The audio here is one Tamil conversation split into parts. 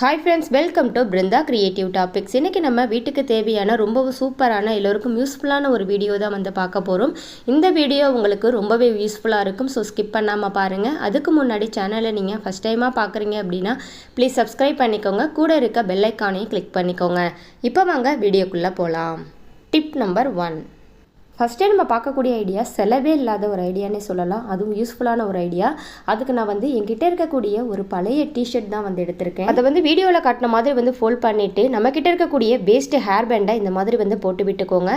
Hi friends welcome to Brinda creative topics இன்றைக்கி நம்ம வீட்டுக்கு தேவையான ரொம்பவும் சூப்பரான எல்லோருக்கும் யூஸ்ஃபுல்லான ஒரு வீடியோ தான் வந்து பார்க்க போகிறோம் இந்த வீடியோ உங்களுக்கு ரொம்பவே யூஸ்ஃபுல்லாக இருக்கும் ஸோ ஸ்கிப் பண்ணாமல் பாருங்கள் அதுக்கு முன்னாடி சேனலை நீங்கள் ஃபஸ்ட் டைமாக பார்க்குறீங்க அப்படின்னா ப்ளீஸ் சப்ஸ்கிரைப் பண்ணிக்கோங்க. கூட இருக்க பெல்லைக்கானையும் கிளிக் பண்ணிக்கோங்க. இப்போ வாங்க வீடியோக்குள்ளே போகலாம் டிப் நம்பர் ஒன் ஃபஸ்ட்டே நம்ம பார்க்கக்கூடிய ஐடியா செலவே இல்லாத ஒரு ஐடியானே சொல்லலாம். அதுவும் யூஸ்ஃபுல்லான ஒரு ஐடியா அதுக்கு நான் வந்து என்கிட்ட இருக்கக்கூடிய ஒரு பழைய டிஷர்ட் தான் வந்து எடுத்திருக்கேன். அதை வந்து வீடியோவில் காட்டின மாதிரி வந்து ஃபோல்ட் பண்ணிவிட்டு நம்மக்கிட்ட இருக்கக்கூடிய வேஸ்ட்டு ஹேர் பேண்டை இந்த மாதிரி வந்து போட்டு விட்டுக்கோங்க.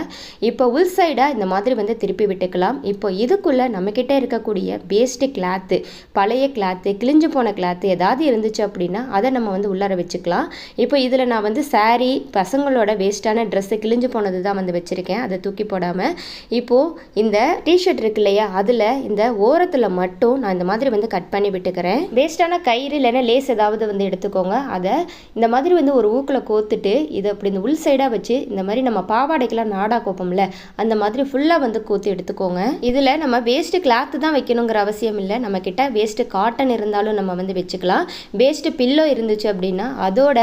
இப்போ உள் சைடாக இந்த மாதிரி வந்து திருப்பி விட்டுக்கலாம். இப்போ இதுக்குள்ளே நம்மக்கிட்ட இருக்கக்கூடிய வேஸ்ட்டு கிளாத்து பழைய கிளாத்து கிழிஞ்சு போன கிளாத்து ஏதாவது இருந்துச்சு அப்படின்னா அதை நம்ம வந்து உள்ளார வச்சுக்கலாம். இப்போ இதில் நான் வந்து சாரீ பசங்களோட வேஸ்ட்டான ட்ரெஸ்ஸு கிழிஞ்சு போனது தான் வந்து வச்சுருக்கேன். அதை தூக்கி போடாமல் இப்போது இந்த டிஷர்ட் இருக்கு இல்லையா அதில் இந்த ஓரத்தில் மட்டும் நான் இந்த மாதிரி வந்து கட் பண்ணி விட்டுக்கிறேன். வேஸ்ட்டான கயிறு இல்லைன்னா லேஸ் ஏதாவது வந்து எடுத்துக்கோங்க. அதை இந்த மாதிரி வந்து ஒரு ஊக்கில் கோத்துட்டு இதை அப்படி இந்த உள் சைடாக வச்சு இந்த மாதிரி நம்ம பாவாடைக்கெல்லாம் நாடா கோப்போம்ல அந்த மாதிரி ஃபுல்லாக வந்து கோத்து எடுத்துக்கோங்க. இதில் நம்ம வேஸ்ட்டு கிளாத்து தான் வைக்கணுங்கிற அவசியம் இல்லை. நம்ம கிட்ட வேஸ்ட்டு காட்டன் இருந்தாலும் நம்ம வந்து வச்சுக்கலாம். வேஸ்ட்டு பில்லோ இருந்துச்சு அப்படின்னா அதோட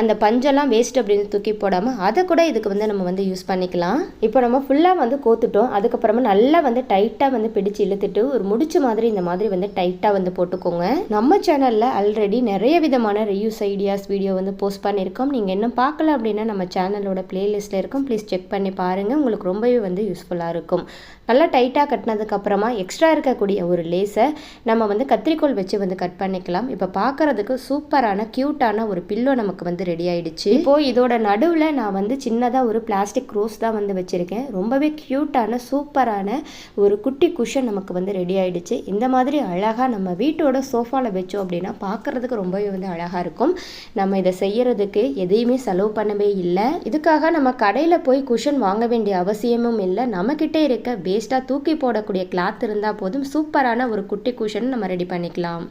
அந்த பஞ்செல்லாம் வேஸ்ட் அப்படின்னு தூக்கி போடாமல் அதை கூட இதுக்கு வந்து நம்ம வந்து யூஸ் பண்ணிக்கலாம். இப்போ நம்ம ஃபுல்லாக வந்து கோத்துட்டோம். அதுக்கப்புறமா நல்லா வந்து டைட்டாக வந்து பிடிச்சு இழுத்துட்டு ஒரு முடிச்சு மாதிரி இந்த மாதிரி வந்து டைட்டாக வந்து போட்டுக்கோங்க. நம்ம சேனலில் ஆல்ரெடி நிறைய விதமான ரியூஸ் ஐடியாஸ் வீடியோ வந்து போஸ்ட் பண்ணியிருக்கோம். நீங்கள் இன்னும் பார்க்கல அப்படின்னா நம்ம சேனலோட பிளேலிஸ்ட்டில் இருக்கும். ப்ளீஸ் செக் பண்ணி பாருங்கள் உங்களுக்கு ரொம்பவே வந்து யூஸ்ஃபுல்லாக இருக்கும். நல்லா டைட்டாக கட்டினதுக்கப்புறமா எக்ஸ்ட்ரா இருக்கக்கூடிய ஒரு லேஸை நம்ம வந்து கத்திரிக்கோல் வச்சு வந்து கட் பண்ணிக்கலாம். இப்போ பார்க்குறதுக்கு சூப்பரான க்யூட்டான ஒரு பில்லோ நமக்கு வந்து ரெடி ஆகிடுச்சு இப்போது இதோட நடுவில் நான் வந்து சின்னதாக ஒரு பிளாஸ்டிக் ரோஸ் தான் வந்து வச்சுருக்கேன். ரொம்பவே க்யூட்டான சூப்பரான ஒரு குட்டி குஷன் நமக்கு வந்து ரெடி ஆகிடுச்சு இந்த மாதிரி அழகாக நம்ம வீட்டோட சோஃபாவில் வச்சோம் அப்படின்னா பார்க்குறதுக்கு ரொம்பவே வந்து அழகாக இருக்கும். நம்ம இதை செய்கிறதுக்கு எதையுமே செலவு பண்ணவே இல்லை. இதுக்காக நம்ம கடையில் போய் குஷன் வாங்க வேண்டிய அவசியமும் இல்லை. நம்மக்கிட்டே இருக்க வேஸ்ட்டாக தூக்கி போடக்கூடிய கிளாத் இருந்தால் போதும் சூப்பரான ஒரு குட்டி குஷன் நம்ம ரெடி பண்ணிக்கலாம்.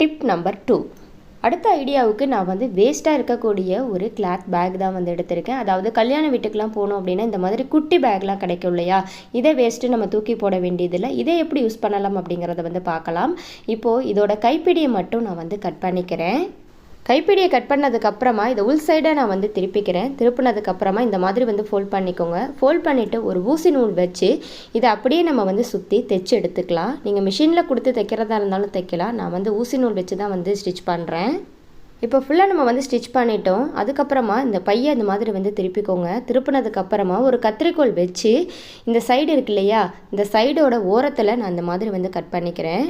டிப் நம்பர் டூ அடுத்த ஐடியாவுக்கு நான் வந்து வேஸ்ட்டாக இருக்கக்கூடிய ஒரு கிளாத் பேக் தான் வந்து எடுத்திருக்கேன். அதாவது கல்யாண வீட்டுக்கெலாம் போனோம் அப்படின்னா இந்த மாதிரி குட்டி பேக்லாம் கிடைக்கும் இல்லையா? இதை வேஸ்ட்டு நம்ம தூக்கி போட வேண்டியதில்லை. இதை எப்படி யூஸ் பண்ணலாம் அப்படிங்கிறத வந்து பார்க்கலாம். இப்போது இதோட கைப்பிடியை மட்டும் நான் வந்து கட் பண்ணிக்கிறேன். கைப்பிடியை கட் பண்ணதுக்கப்புறமா இதை உள் சைடாக நான் வந்து திருப்பிக்கிறேன். திருப்பினதுக்கப்புறமா இந்த மாதிரி வந்து ஃபோல்ட் பண்ணிக்கோங்க. ஃபோல்ட் பண்ணிவிட்டு ஒரு ஊசி நூல் வச்சு இதை அப்படியே நம்ம வந்து சுற்றி தைச்சு எடுத்துக்கலாம். நீங்கள் மிஷினில் கொடுத்து தைக்கிறதா இருந்தாலும் தைக்கலாம். நான் வந்து ஊசி நூல் வச்சு தான் வந்து ஸ்டிச் பண்ணுறேன் இப்போ ஃபுல்லாக நம்ம வந்து ஸ்டிச் பண்ணிட்டோம். அதுக்கப்புறமா இந்த பையை இந்த மாதிரி வந்து திருப்பிக்கோங்க. திருப்பினதுக்கப்புறமா ஒரு கத்திரிக்கோல் வச்சு இந்த சைடு இருக்கு இல்லையா? இந்த சைடோட ஓரத்தில் நான் இந்த மாதிரி வந்து கட் பண்ணிக்கிறேன்.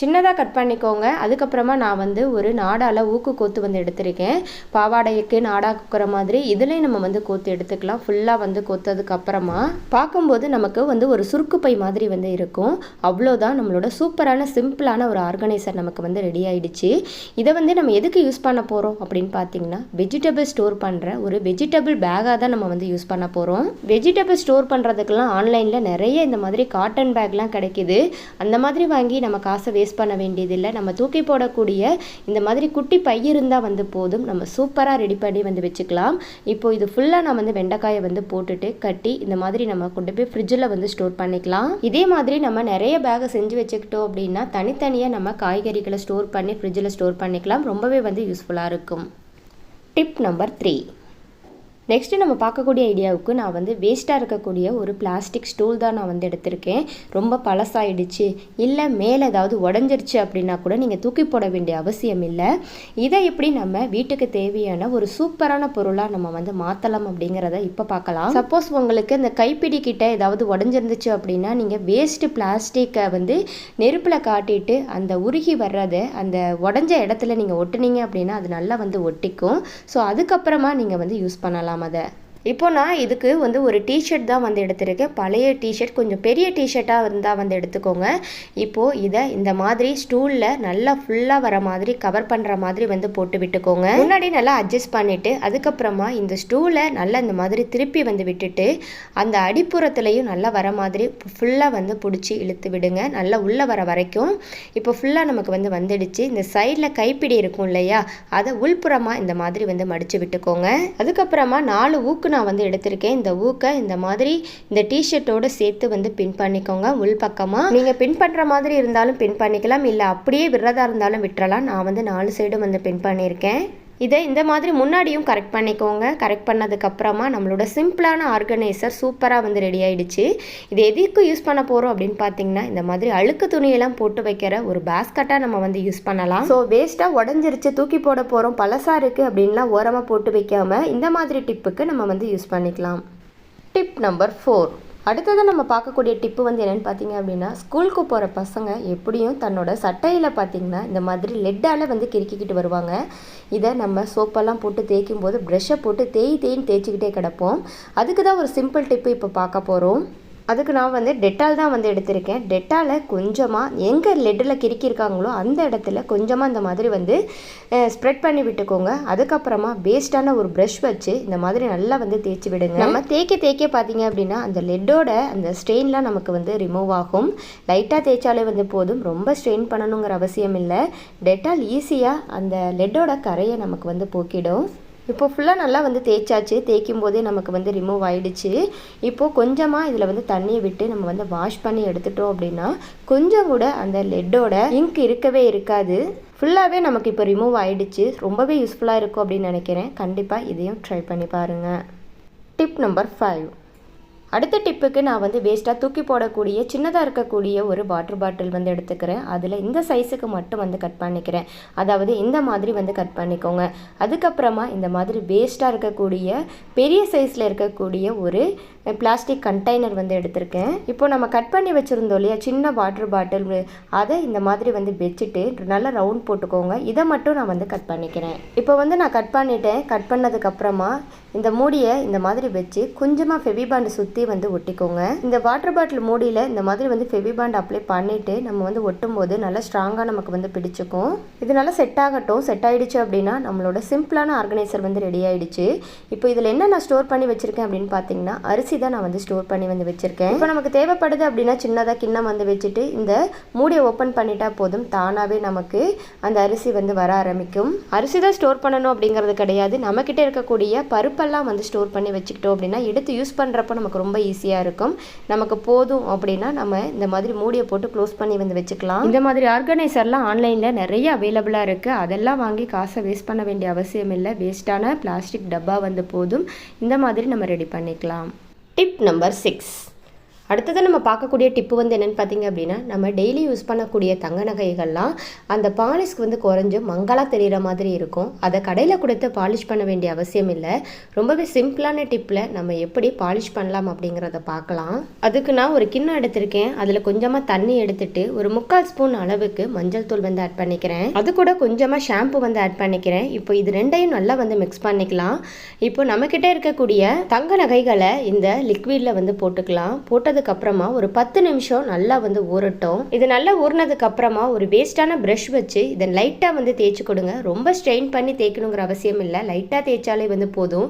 சின்னதாக கட் பண்ணிக்கோங்க. அதுக்கப்புறமா நான் வந்து ஒரு நாடால் ஊக்கு கோத்து வந்து எடுத்திருக்கேன். பாவாடைக்கு நாடா குக்கிற மாதிரி இதுலேயும் நம்ம வந்து கோத்து எடுத்துக்கலாம். ஃபுல்லாக வந்து கோத்ததுக்கப்புறமா பார்க்கும்போது நமக்கு வந்து ஒரு சுருக்கு பை மாதிரி வந்து இருக்கும். அவ்வளோதான் நம்மளோட சூப்பரான சிம்பிளான ஒரு ஆர்கனைசர் நமக்கு வந்து ரெடி ஆகிடுச்சு இதை வந்து நம்ம எதுக்கு யூஸ் பண்ண போகிறோம் அப்படின்னு பார்த்தீங்கன்னா வெஜிடபிள் ஸ்டோர் பண்ணுற ஒரு வெஜிடபிள் பேக்காக தான் நம்ம வந்து யூஸ் பண்ண போகிறோம் வெஜிடபிள் ஸ்டோர் பண்ணுறதுக்கெல்லாம் ஆன்லைனில் நிறைய இந்த மாதிரி காட்டன் பேக்லாம் கிடைக்குது. அந்த மாதிரி வாங்கி நம்ம காசை வேஸ்ட் பண்ண வேண்டியதில்லை. நம்ம தூக்கி போடக்கூடிய இந்த மாதிரி குட்டி பை இருந்தால் வந்து போதும். நம்ம சூப்பராக ரெடி பண்ணி வந்து வச்சுக்கலாம். இப்போ இது ஃபுல்லாக நம்ம வந்து வெண்டைக்காயை வந்து போட்டுட்டு கட்டி இந்த மாதிரி நம்ம கொண்டு போய் ஃப்ரிட்ஜில் வந்து ஸ்டோர் பண்ணிக்கலாம். இதே மாதிரி நம்ம நிறைய பேகை செஞ்சு வச்சுக்கிட்டோம் அப்படின்னா தனித்தனியாக நம்ம காய்கறிகளை ஸ்டோர் பண்ணி ஃப்ரிட்ஜில் ஸ்டோர் பண்ணிக்கலாம். ரொம்பவே வந்து யூஸ்ஃபுல்லாக இருக்கும். டிப் நம்பர் த்ரீ நெக்ஸ்ட்டு நம்ம பார்க்கக்கூடிய ஐடியாவுக்கு நான் வந்து வேஸ்ட்டாக இருக்கக்கூடிய ஒரு பிளாஸ்டிக் ஸ்டூல் தான் நான் வந்து எடுத்திருக்கேன். ரொம்ப பழசாயிடுச்சு. இல்லை மேலே ஏதாவது உடஞ்சிருச்சு அப்படின்னா கூட நீங்கள் தூக்கி போட வேண்டிய அவசியம் இல்லை. இதை எப்படி நம்ம வீட்டுக்கு தேவையான ஒரு சூப்பரான பொருளாக நம்ம வந்து மாற்றலாம் அப்படிங்கிறத இப்போ பார்க்கலாம். சப்போஸ் உங்களுக்கு இந்த கைப்பிடி கிட்ட ஏதாவது உடஞ்சிருந்துச்சு அப்படின்னா நீங்கள் வேஸ்ட்டு பிளாஸ்டிக்கை வந்து நெருப்பில் காட்டிட்டு அந்த உருகி வர்றதை அந்த உடஞ்ச இடத்துல நீங்கள் ஒட்டுனீங்க அப்படின்னா அது நல்லா வந்து ஒட்டிக்கும். ஸோ அதுக்கப்புறமா நீங்கள் வந்து யூஸ் பண்ணலாம். அதை இப்போ நான் இதுக்கு வந்து ஒரு டிஷர்ட் தான் வந்து எடுத்திருக்கேன். பழைய டிஷர்ட் கொஞ்சம் பெரிய டிஷர்ட்டாக இருந்தால் வந்து எடுத்துக்கோங்க. இப்போது இதை இந்த மாதிரி ஸ்டூலில் நல்லா ஃபுல்லாக வர மாதிரி கவர் பண்ணுற மாதிரி வந்து போட்டு விட்டுக்கோங்க. முன்னாடி நல்லா அட்ஜஸ்ட் பண்ணிவிட்டு அதுக்கப்புறமா இந்த ஸ்டூலை நல்லா இந்த மாதிரி திருப்பி வந்து விட்டுட்டு அந்த அடிப்புறத்துலையும் நல்லா வர மாதிரி ஃபுல்லாக வந்து பிடிச்சி இழுத்து விடுங்க. நல்லா உள்ளே வர வரைக்கும். இப்போ ஃபுல்லாக நமக்கு வந்து வந்துடுச்சு. இந்த சைடில் கைப்பிடி இருக்கும் இல்லையா? அதை உள்புறமாக இந்த மாதிரி வந்து மடித்து விட்டுக்கோங்க. அதுக்கப்புறமா நாலு ஊக்கு நான் வந்து எடுத்திருக்கேன். இந்த ஊக்கை இந்த மாதிரி இந்த டிஷர்ட்டோட சேர்த்து வந்து பின் பண்ணிக்கோங்க. உள் பக்கமாக நீங்கள் பின் பண்ணுற மாதிரி இருந்தாலும் பின் பண்ணிக்கலாம். இல்லை அப்படியே விடுறதா இருந்தாலும் விட்டுறலாம். நான் வந்து நாலு சைடும் வந்து பின் பண்ணியிருக்கேன். இதை இந்த மாதிரி முன்னாடியும் கரெக்ட் பண்ணிக்கோங்க. கரெக்ட் பண்ணதுக்கப்புறமா நம்மளோட சிம்பிளான ஆர்கனைசர் சூப்பராக வந்து ரெடி ஆகிடுச்சு இது எதுக்கு யூஸ் பண்ண போகிறோம் அப்படின்னு பார்த்தீங்கன்னா இந்த மாதிரி அழுக்கு துணியெல்லாம் போட்டு வைக்கிற ஒரு பேஸ்கட்டாக நம்ம வந்து யூஸ் பண்ணலாம். ஸோ வேஸ்ட்டாக உடஞ்சிருச்சு தூக்கி போட போகிறோம் பழசா இருக்குது அப்படின்லாம் ஓரமாக போட்டு வைக்காமல் இந்த மாதிரி டிப்புக்கு நம்ம வந்து யூஸ் பண்ணிக்கலாம். டிப் நம்பர் ஃபோர் அடுத்ததாக நம்ம பார்க்கக்கூடிய டிப்பு வந்து என்னென்னு பார்த்தீங்க அப்படின்னா ஸ்கூலுக்கு போகிற பசங்க எப்படியும் தன்னோட சட்டையில் பார்த்தீங்கன்னா இந்த மாதிரி லெட்டால் வந்து கிறுக்கிக்கிட்டு வருவாங்க. இதை நம்ம சோப்பெல்லாம் போட்டு தேய்க்கும் போது ப்ரெஷ்ஷை போட்டு தேய் தேய்ன்னு தேய்ச்சிக்கிட்டே கிடப்போம். அதுக்கு தான் ஒரு சிம்பிள் டிப்பு இப்போ பார்க்க போகிறோம் அதுக்கு நான் வந்து டெட்டால் தான் வந்து எடுத்திருக்கேன். டெட்டாலை கொஞ்சமாக எங்கே லெட்டில் கிறுக்கியிருக்காங்களோ அந்த இடத்துல கொஞ்சமாக இந்த மாதிரி வந்து ஸ்ப்ரெட் பண்ணி விட்டுக்கோங்க. அதுக்கப்புறமா வேஸ்ட்டான ஒரு ப்ரஷ் வச்சு இந்த மாதிரி நல்லா வந்து தேய்ச்சி விடுங்க. நம்ம தேய்க்க தேய்க்க பார்த்தீங்க அப்படின்னா அந்த லெட்டோட அந்த ஸ்ட்ரெயின்லாம் நமக்கு வந்து ரிமூவ் ஆகும். லைட்டாக தேய்ச்சாலே வந்து போதும். ரொம்ப ஸ்ட்ரெயின் பண்ணணுங்கிற அவசியம் இல்லை. டெட்டால் ஈஸியாக அந்த லெட்டோட கரையை நமக்கு வந்து போக்கிடும். இப்போ ஃபுல்லாக நல்லா வந்து தேய்ச்சாச்சு. தேய்க்கும் போதே நமக்கு வந்து ரிமூவ் ஆகிடுச்சு இப்போது கொஞ்சமாக இதில் வந்து தண்ணியை விட்டு நம்ம வந்து வாஷ் பண்ணி எடுத்துட்டோம் அப்படின்னா கொஞ்சம் கூட அந்த லெட்டோட இங்க் இருக்கவே இருக்காது. ஃபுல்லாகவே நமக்கு இப்போ ரிமூவ் ஆகிடுச்சு ரொம்பவே யூஸ்ஃபுல்லாக இருக்கும் அப்படின்னு நினைக்கிறேன். கண்டிப்பாக இதையும் ட்ரை பண்ணி பாருங்கள் டிப் நம்பர் ஃபைவ் அடுத்த டிப்புக்கு நான் வந்து வேஸ்ட்டாக தூக்கி போடக்கூடிய சின்னதாக இருக்கக்கூடிய ஒரு வாட்டர் பாட்டில் வந்து எடுத்துக்கிறேன். அதில் இந்த சைஸுக்கு மட்டும் வந்து கட் பண்ணிக்கிறேன். அதாவது இந்த மாதிரி வந்து கட் பண்ணிக்கோங்க. அதுக்கப்புறமா இந்த மாதிரி வேஸ்ட்டாக இருக்கக்கூடிய பெரிய சைஸில் இருக்கக்கூடிய ஒரு பிளாஸ்டிக் கண்டெய்னர் வந்து எடுத்திருக்கேன். இப்போ நம்ம கட் பண்ணி வச்சுருந்தோம் இல்லையா? சின்ன வாட்டர் பாட்டில் அதை இந்த மாதிரி வந்து வச்சுட்டு நல்லா ரவுண்ட் போட்டுக்கோங்க. இதை மட்டும் நான் வந்து கட் பண்ணிக்கிறேன். இப்போ வந்து நான் கட் பண்ணிட்டேன். கட் பண்ணதுக்கப்புறமா இந்த மூடியை இந்த மாதிரி வச்சு கொஞ்சமாக ஃபெவிபாண்டு சுற்றி வந்து ஒட்டிக்கோங்க. இந்த வாட்டர் பாட்டில் மூடியில் இந்த மாதிரி வந்து ஃபெவிபாண்ட் அப்ளை பண்ணிவிட்டு நம்ம வந்து ஒட்டும் போது நல்லா ஸ்ட்ராங்காக நமக்கு வந்து பிடிச்சிக்கும். இது நல்லா செட் ஆகட்டும். செட் ஆகிடுச்சு அப்படின்னா நம்மளோட சிம்பிளான ஆர்கனைசர் வந்து ரெடி ஆகிடுச்சு இப்போ இதில் என்ன நான் ஸ்டோர் பண்ணி வச்சுருக்கேன் அப்படின்னு பார்த்தீங்கன்னா அரிசி அரிசி தான் நான் வந்து ஸ்டோர் பண்ணி வந்து வச்சுருக்கேன். இப்போ நமக்கு தேவைப்படுது அப்படின்னா சின்னதாக கிண்ணம் வந்து வச்சுட்டு இந்த மூடியை ஓப்பன் பண்ணிட்டா போதும். தானாகவே நமக்கு அந்த அரிசி வந்து வர ஆரம்பிக்கும். அரிசி தான் ஸ்டோர் பண்ணணும் அப்படிங்கிறது கிடையாது. நம்மக்கிட்ட இருக்கக்கூடிய பருப்பெல்லாம் வந்து ஸ்டோர் பண்ணி வச்சுக்கிட்டோம் அப்படின்னா எடுத்து யூஸ் பண்ணுறப்போ நமக்கு ரொம்ப ஈஸியாக இருக்கும். நமக்கு போதும் அப்படின்னா நம்ம இந்த மாதிரி மூடியை போட்டு க்ளோஸ் பண்ணி வந்து வச்சுக்கலாம். இந்த மாதிரி ஆர்கனைசர்லாம் ஆன்லைனில் நிறைய அவைலபிளாக இருக்குது அதெல்லாம் வாங்கி காசை வேஸ்ட் பண்ண வேண்டிய அவசியம் இல்லை. வேஸ்ட்டான பிளாஸ்டிக் டப்பா வந்து போதும். இந்த மாதிரி நம்ம ரெடி பண்ணிக்கலாம். டிப் நம்பர் சிக்ஸ் அடுத்தது நம்ம பார்க்கக்கூடிய டிப்பு வந்து என்னென்னு பார்த்தீங்க அப்படின்னா நம்ம டெய்லி யூஸ் பண்ணக்கூடிய தங்க நகைகள்லாம் அந்த பாலிஷ்க்கு வந்து குறைஞ்சு மங்களாக தெரிகிற மாதிரி இருக்கும். அதை கடையில் கொடுத்து பாலிஷ் பண்ண வேண்டிய அவசியம் இல்லை. ரொம்பவே சிம்பிளான டிப்பில் நம்ம எப்படி பாலிஷ் பண்ணலாம் அப்படிங்கிறத பார்க்கலாம். அதுக்கு நான் ஒரு கிண்ணம் எடுத்திருக்கேன். அதில் கொஞ்சமாக தண்ணி எடுத்துட்டு ஒரு முக்கால் ஸ்பூன் அளவுக்கு மஞ்சள் தூள் வந்து ஆட் பண்ணிக்கிறேன். அது கூட கொஞ்சமாக ஷாம்பு வந்து ஆட் பண்ணிக்கிறேன். இப்போ இது ரெண்டையும் நல்லா வந்து மிக்ஸ் பண்ணிக்கலாம். இப்போ நம்மக்கிட்ட இருக்கக்கூடிய தங்க நகைகளை இந்த லிக்விடில் வந்து போட்டுக்கலாம். போட்டது ஊறினதுக்கு அப்புறமா ஒரு பத்து நிமிஷம் நல்லா வந்து ஊறட்டும். இது நல்லா ஊறினதுக்கு அப்புறமா ஒரு வேஸ்டான ப்ரஷ் வச்சு இதை லைட்டாக வந்து தேய்ச்சி கொடுங்க. ரொம்ப ஸ்ட்ரெயின் பண்ணி தேய்க்கணுங்கிற அவசியம் இல்லை. லைட்டாக தேய்ச்சாலே வந்து போதும்.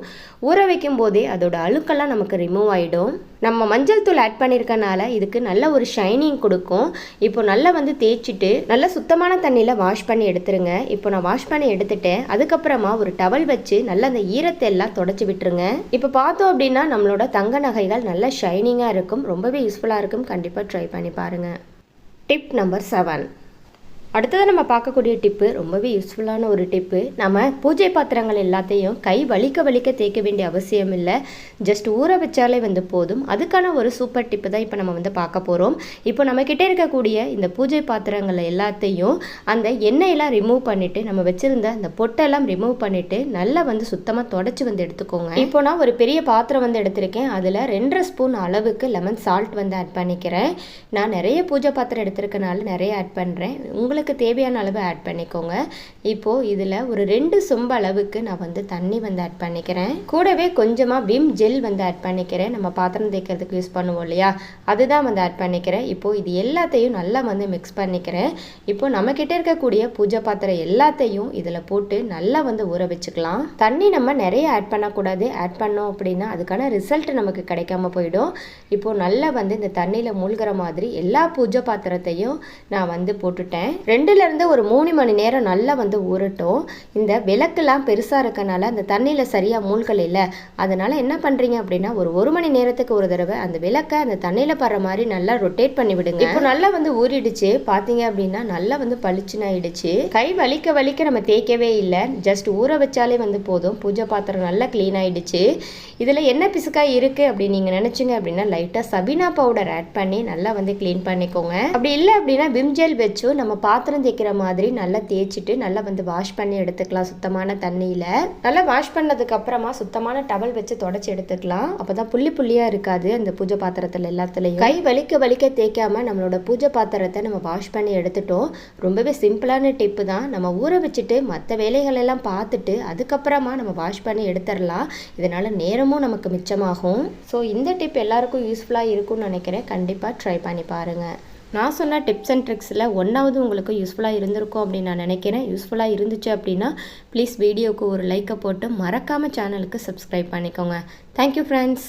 ஊற வைக்கும் போதே அதோட அழுக்கெல்லாம் நமக்கு ரிமூவ் ஆகிடும் நம்ம மஞ்சள் தூள் ஆட் பண்ணியிருக்கனால இதுக்கு நல்ல ஒரு ஷைனிங் கொடுக்கும். இப்போ நல்லா வந்து தேய்ச்சிட்டு நல்லா சுத்தமான தண்ணியில் வாஷ் பண்ணி எடுத்துருங்க. இப்போ நான் வாஷ் பண்ணி எடுத்துட்டேன். அதுக்கப்புறமா ஒரு டவல் வச்சு நல்லா அந்த ஈரத்தை எல்லாம் தொடச்சி விட்டுருங்க. இப்போ பார்த்தோம் அப்படின்னா நம்மளோட தங்க நகைகள் நல்லா ஷைனிங்காக இருக்கும். ரொம்ப ரொம்பவே யூஸ்ஃபுல்லாக இருக்கும். கண்டிப்பாக ட்ரை பண்ணி பாருங்கள் டிப் நம்பர் செவன் அடுத்தது நம்ம பார்க்கக்கூடிய டிப்பு ரொம்பவே யூஸ்ஃபுல்லான ஒரு டிப்பு. நம்ம பூஜை பாத்திரங்கள் எல்லாத்தையும் கை வலிக்க வலிக்க தேய்க்க வேண்டிய அவசியம் இல்லை. ஜஸ்ட் ஊற வச்சாலே வந்து போதும். அதுக்கான ஒரு சூப்பர் டிப்பு தான் இப்போ நம்ம வந்து பார்க்க போகிறோம் இப்போ நம்மக்கிட்ட இருக்கக்கூடிய இந்த பூஜை பாத்திரங்கள் எல்லாத்தையும் அந்த எண்ணெயெல்லாம் ரிமூவ் பண்ணிவிட்டு நம்ம வச்சுருந்த அந்த பொட்டெல்லாம் ரிமூவ் பண்ணிவிட்டு நல்லா வந்து சுத்தமாக தொடச்சி வந்து எடுத்துக்கோங்க. இப்போ நான் ஒரு பெரிய பாத்திரம் வந்து எடுத்திருக்கேன். அதில் ரெண்டரை ஸ்பூன் அளவுக்கு லெமன் சால்ட் வந்து ஆட் பண்ணிக்கிறேன். நான் நிறைய பூஜை பாத்திரம் எடுத்திருக்கனால நிறைய ஆட் பண்ணுறேன் உங்களுக்கு உங்களுக்கு தேவையான அளவு ஆட் பண்ணிக்கோங்க. இப்போது இதில் ஒரு ரெண்டு சொம்பு அளவுக்கு நான் வந்து தண்ணி வந்து ஆட் பண்ணிக்கிறேன். கூடவே கொஞ்சமாக விம் ஜெல் வந்து ஆட் பண்ணிக்கிறேன். நம்ம பாத்திரம் தேய்க்கிறதுக்கு யூஸ் பண்ணுவோம் இல்லையா? அதுதான் வந்து ஆட் பண்ணிக்கிறேன். இப்போது இது எல்லாத்தையும் நல்லா வந்து மிக்ஸ் பண்ணிக்கிறேன். இப்போது நம்மக்கிட்ட இருக்கக்கூடிய பூஜை பாத்திரம் எல்லாத்தையும் இதில் போட்டு நல்லா வந்து ஊற வச்சுக்கலாம். தண்ணி நம்ம நிறைய ஆட் பண்ணக்கூடாது. ஆட் பண்ணோம் அப்படின்னா அதுக்கான ரிசல்ட் நமக்கு கிடைக்காம போயிடும். இப்போது நல்லா வந்து இந்த தண்ணியில் மூழ்கிற மாதிரி எல்லா பூஜை பாத்திரத்தையும் நான் வந்து போட்டுட்டேன். ரெண்டுலேருந்து ஒரு மூணு மணி நேரம் நல்லா வந்து ஊறட்டும். இந்த விளக்குலாம் பெருசாக இருக்கனால அந்த தண்ணியில் சரியாக மூழ்கலை இல்லை. அதனால் என்ன பண்ணுறீங்க அப்படின்னா ஒரு ஒரு மணி நேரத்துக்கு ஒரு தடவை அந்த விளக்கை அந்த தண்ணியில் படுற மாதிரி நல்லா ரொட்டேட் பண்ணி விடுங்க. இப்போ நல்லா வந்து ஊறிடுச்சு. பார்த்தீங்க அப்படின்னா நல்லா வந்து பளிச்சுன்னு ஆயிடுச்சு. கை வலிக்க வலிக்க நம்ம தேய்க்கவே இல்லை. ஜஸ்ட் ஊற வச்சாலே வந்து போதும். பூஜை பாத்திரம் நல்லா க்ளீன் ஆயிடுச்சு. இதில் என்ன பிசுக்காய் இருக்குது அப்படின்னு நீங்கள் நினச்சிங்க அப்படின்னா லைட்டாக சபினா பவுடர் ஆட் பண்ணி நல்லா வந்து க்ளீன் பண்ணிக்கோங்க. அப்படி இல்லை அப்படின்னா விம் ஜெல் வச்சும் நம்ம பாத்திரம் பாத்திரம் தேய்க்கிற மாதிரி நல்லா தேய்ச்சிட்டு நல்லா வந்து வாஷ் பண்ணி எடுத்துக்கலாம் சுத்தமான தண்ணியில். நல்லா வாஷ் பண்ணதுக்கு அப்புறமா சுத்தமான டவல் வச்சு தொடச்சி எடுத்துக்கலாம். அப்போ தான் புள்ளி புள்ளியாக இருக்காது அந்த பூஜை பாத்திரத்தில் எல்லாத்துலேயும். கை வலிக்க வலிக்க தேய்க்காம நம்மளோட பூஜை பாத்திரத்தை நம்ம வாஷ் பண்ணி எடுத்துட்டோம். ரொம்பவே சிம்பிளான டிப்பு தான். நம்ம ஊற வச்சுட்டு மற்ற வேலைகள் எல்லாம் பார்த்துட்டு அதுக்கப்புறமா நம்ம வாஷ் பண்ணி எடுத்துடலாம். இதனால் நேரமும் நமக்கு மிச்சமாகும். ஸோ இந்த டிப் எல்லாருக்கும் யூஸ்ஃபுல்லாக இருக்கும்னு நினைக்கிறேன். கண்டிப்பாக ட்ரை பண்ணி பாருங்கள் நான் சொன்ன டிப்ஸ் அண்ட் ட்ரிக்ஸில் ஒன்றாவது உங்களுக்கு யூஸ்ஃபுல்லாக இருந்திருக்கும் அப்படின்னு நான் நினைக்கிறேன். யூஸ்ஃபுல்லாக இருந்துச்சு அப்படின்னா ப்ளீஸ் வீடியோவுக்கு ஒரு லைக்கை போட்டு மறக்காமல் சேனலுக்கு சப்ஸ்கிரைப் பண்ணிக்கோங்க. Thank you friends